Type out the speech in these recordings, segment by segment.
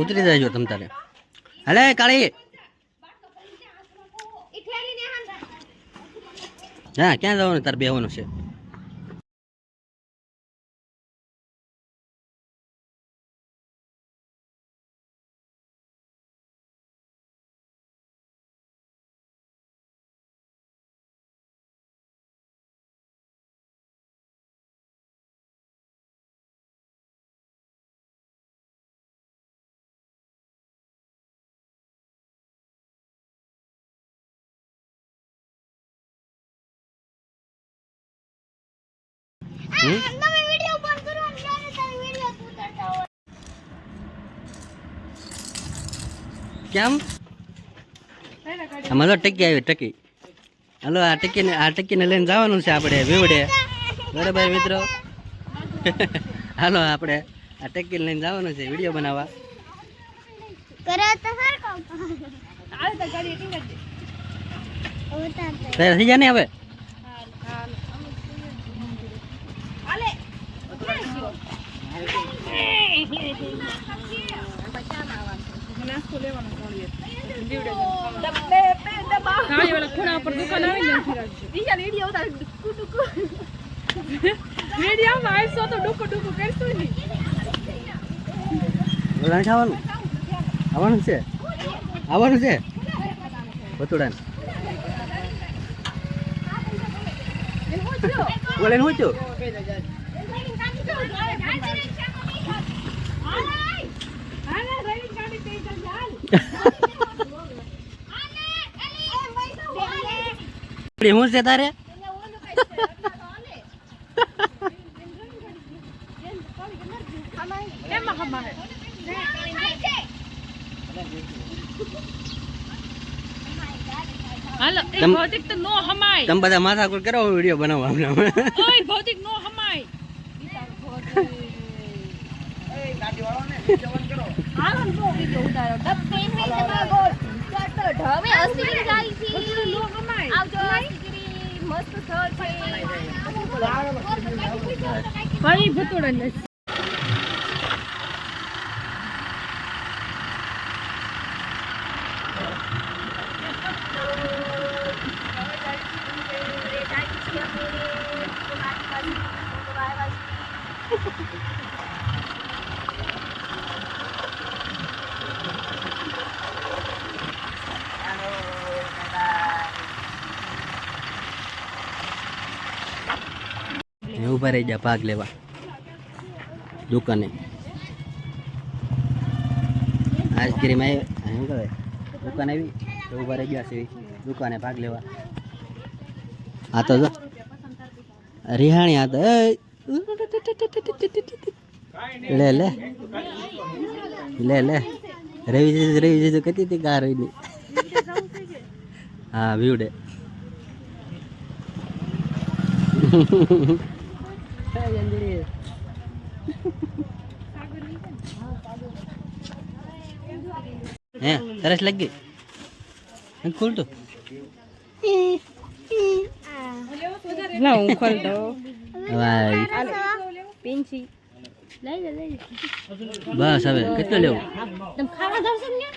ઉતરી જજો તમ તારે. હલે કાળી. હા ક્યાં જવાનું? તારે બેવાનું છે. કેમ? તો ટકી આવી ટકી. હાલો આ ટકીને આ ટકીને લઈને જવાનું છે આપણે વિવડે. બરાબર મિત્રો? હાલો આપણે આ ટકીને લઈને જવાનું છે વીડિયો બનાવવા. તૈયાર થઈ જાય ને હવે કાળી વાળા ખૂણા ઉપર તો ડુકુ છે? આવવાનું છે? ભતુડાને બોલે શું થયું શું છે તારે હાલો તમ- ભૌતિક નો હમાય તમે બધા માથાકૂટ કરો વીડિયો બનાવવા હમણાં ઓય ભૌતિક નો હમાય જાય છે. આવજો વિડિયો મસ્ત સ્થળ છે. ભાઈ ભતુડા ઊભા રહી જા, ભાગ લેવા. દુકાને. આઈસ્ક્રીમ આવી શું કહે દુકાન આવી, તો ઊભા રહી ગયા છે. દુકાને ભાગ લેવા. આ તો રિહાણી આ તો લે લે. લે લે. રવિ જીજુ રવિ જીજુ કતી હતી કાર રહીની. હા વિવડે હે સરસ લાગી. ખોલ તો. ના હું ખોલ દો પિંચી બસ હવે કેટલો લેવો? તમે ખાવા જાવ છો ને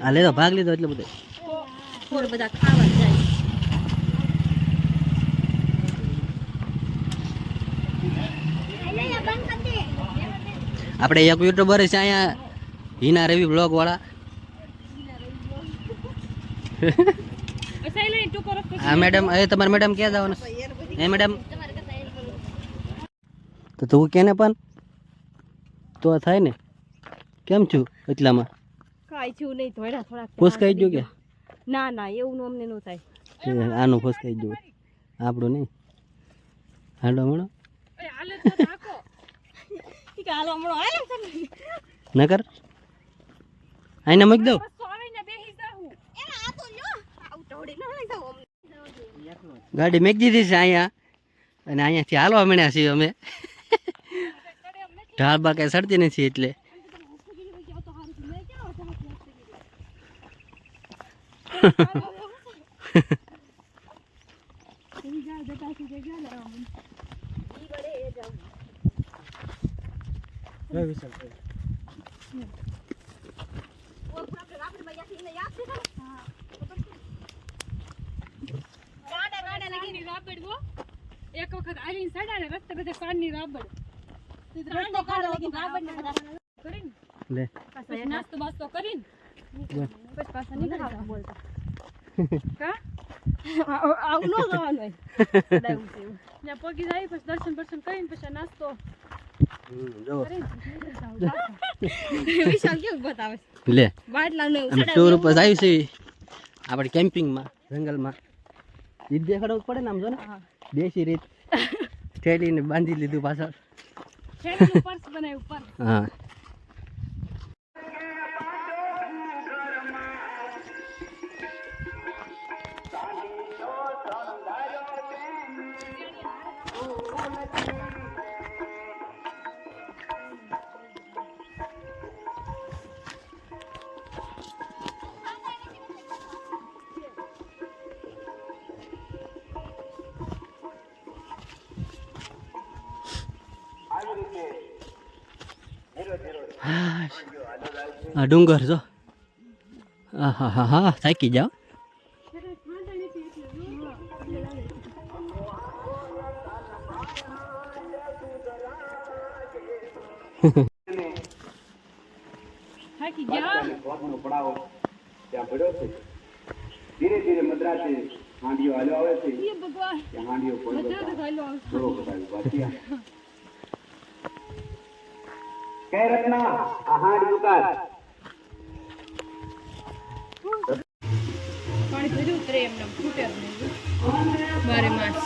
આ લેતો ભાગ લીધો એટલે બધો. બધા ખાવા જાય આપણે એક યુટ્યુબર છે અહીંયા હિના રવિ બ્લોગ વાળા. આ મેડમ એ તમારે મેડમ ક્યાં જવાનું? એ મેડમ તો તું કેને પણ? તો થાય ને. કેમ છું એટલામાં? કાઈ છું નહીં થોડા થોડા ફૂસકાઈ ગયું કે? ના ના એવું અમને ન થાય. આનું ખુશ ફૂસકાઈ ગયું. આપણું નહીં. હાલો હમણાં હાલો ન? કર. આઈને મૂકી દઉં. ગાડી મેક દીધી છે અહીંયા. અને અહીંયાથી હાલવા મળ્યા છીએ અમે. ઢાળ બા કઈ સડતી નથી એટલે. જય વિશાલ એક વખત આલી સડા ને રસ્તે બધે કાનની રાબડ નાસ્તો બાસ્તો કરીને પછી પાછા નીકળતા બોલતા આવું ન જવાનું. પગી જાય પછી દર્શન બર્શન કરીને પછી નાસ્તો લે. ટૂર ઉપર આવ્યું છે. આપણે કેમ્પિંગમાં જંગલમાં. રીત દેખાડવું પડે ને આમ જો ને. દેશી રીત. ઠેલીને બાંધી લીધું પાછળ. હા. આ ડુંગર જો. હા હા હા હા થાકી જાઓ. થાકી ગયા ત્યાં પડ્યો છે. ધીરે ધીરે મદ્રાસે હાંડીઓ હાલ્યો આવે છે. હાંડીઓ બધા તો ચાલ્યો આવશે. થોડો બતાવ્યું બાકી આ. કે રત્ના પાણી ભર્યું ઉતરે એમને ફૂટે બારે માસ.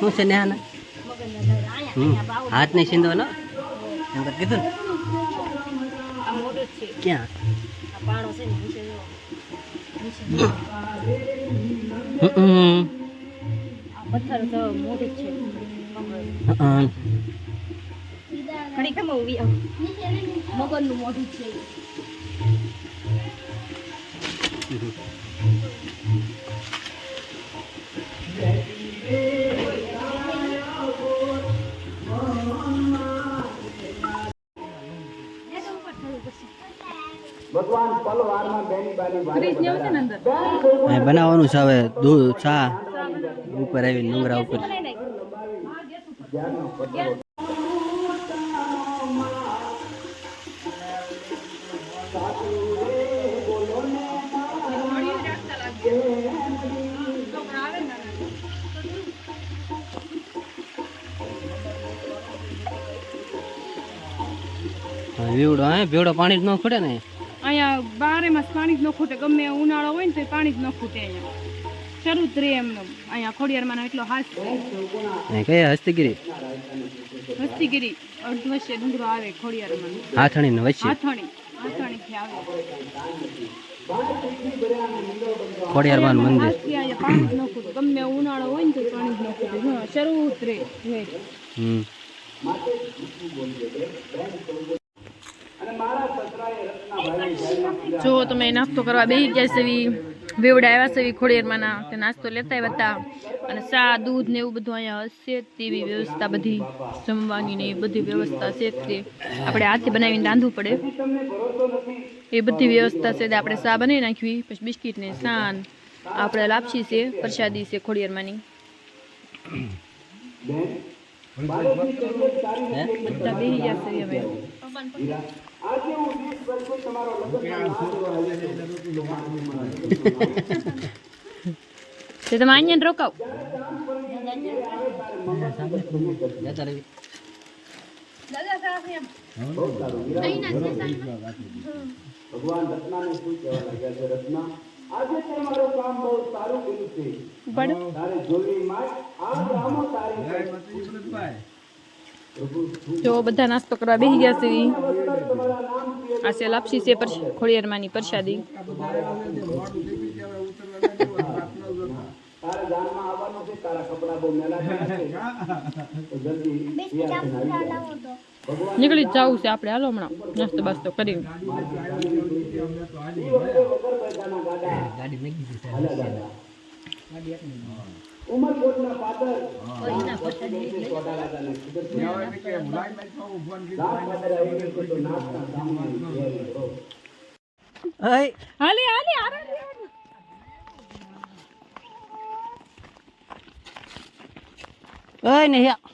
શું છે નેહાના? હાથ નહીં સીંધવાનો એમ તો કીધું ને. આ મોટું જ છે ક્યાં? પાણો છે ને હમ. આ પથ્થર તો મોટું છે. ઘડી કેમ ઊભી મગરનું મોઢું છે બનાવવાનું છે હવે દૂધ ચા. ઉપર આવી ડુંગરા ઉપર. હા, વીવડો હે ભેવડો પાણી જ ન ખોડે ને. અહીંયા બારે માસ પાણી જ ન ખૂટે ગમે ઉનાળો હોય ને તો પાણી જ ન ખૂટે અહીંયા. શરૂ જ રહે એમને અહીંયા ખોડિયારમાં એટલો હાથ કયા હસ્તગીરી? હસ્તીગીરી અડધ વર્ષે ડુંગરો આવે ખોડિયારમાં. હાથણી ને વચ્ચે? હાથણી હાથણીથી આવે. ખોડિયારમાં મંદિર? પાણી જ ન ખૂટે ગમે ઉનાળો હોય ને તો પાણી જ ન ખૂટે હા, શરૂ જ રહે રહે. હમ. જો તમે નાસ્તો કરવા બેસી ગયા છે વેવડા આવ્યા છે એવી ખોડિયારમાંના તે નાસ્તો લેતા આવ્યા હતા. અને ચા દૂધ ને એવું બધું અહીંયા હશે તેવી વ્યવસ્થા બધી. જમવાની ને એ બધી વ્યવસ્થા છે તે. આપણે હાથે બનાવીને રાંધવું પડે. એ બધી વ્યવસ્થા છે આપણે ચા બનાવી નાખવી. પછી બિસ્કિટ ને સાન. આપણે લાપસી છે પ્રસાદી છે ખોડિયારમાંની. બધા બેસી ગયા છે અમે તમે અહીંયા રોકાવ. ભગવાન શું કહેવા લાગ્યા છે રત્ના? આજે તે કામ બહુ સારું કર્યું છે. તારે જોવી માં આ રામો તારી જો બધા નાસ્તો કરવા બેસી ગયા છે. આ છે લાપસી છે પર ખોડિયારમાંની પ્રસાદી. નીકળી જવું છે આપણે હાલો હમણાં. નાસ્તો બાસ્તો કરી. ગાડા મેં. ઉમરકોટના પાદર. ઓય હાલે હાલે આરામ ઓય ને યા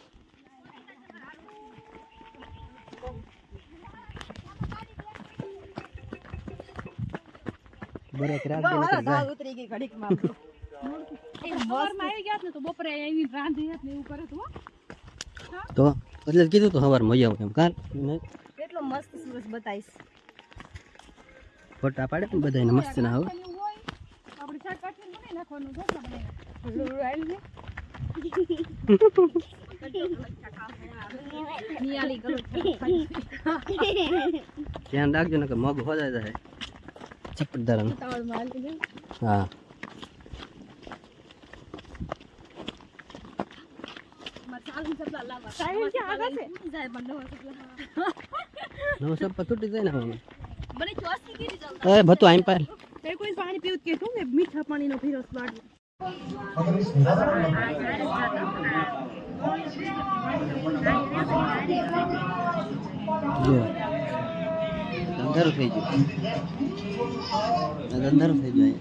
બરે દે નકર જાય. સવારમાં આવી ગયા ને તો બપોરે આવીને રાંધી ને એવું કરે તો હો. તો એટલે કીધું તો સવાર મજા આવે એમ. કાન કેટલો મસ્ત સુરજ બતાવીશ. ફોટા પાડે ને બધાને મસ્ત ના આવે આપણે શાક કાઢીને બનાવી નાખવાનું ઢોકળા બનાવી ધ્યાન રાખજો ને કે મગ હોજાય જાય ચપટદાર હા. સાહેબ કે આગળ છે નવો સપ્પા તૂટી જાય ને હવે મને ચોસી કીધી જાવ એ ભતું આઈમ પાર તે કોઈ પાણી પીવું કે શું ને મીઠા પાણીનો ફીરો જો અંધારું થઈ ગયું થઈ ગયું.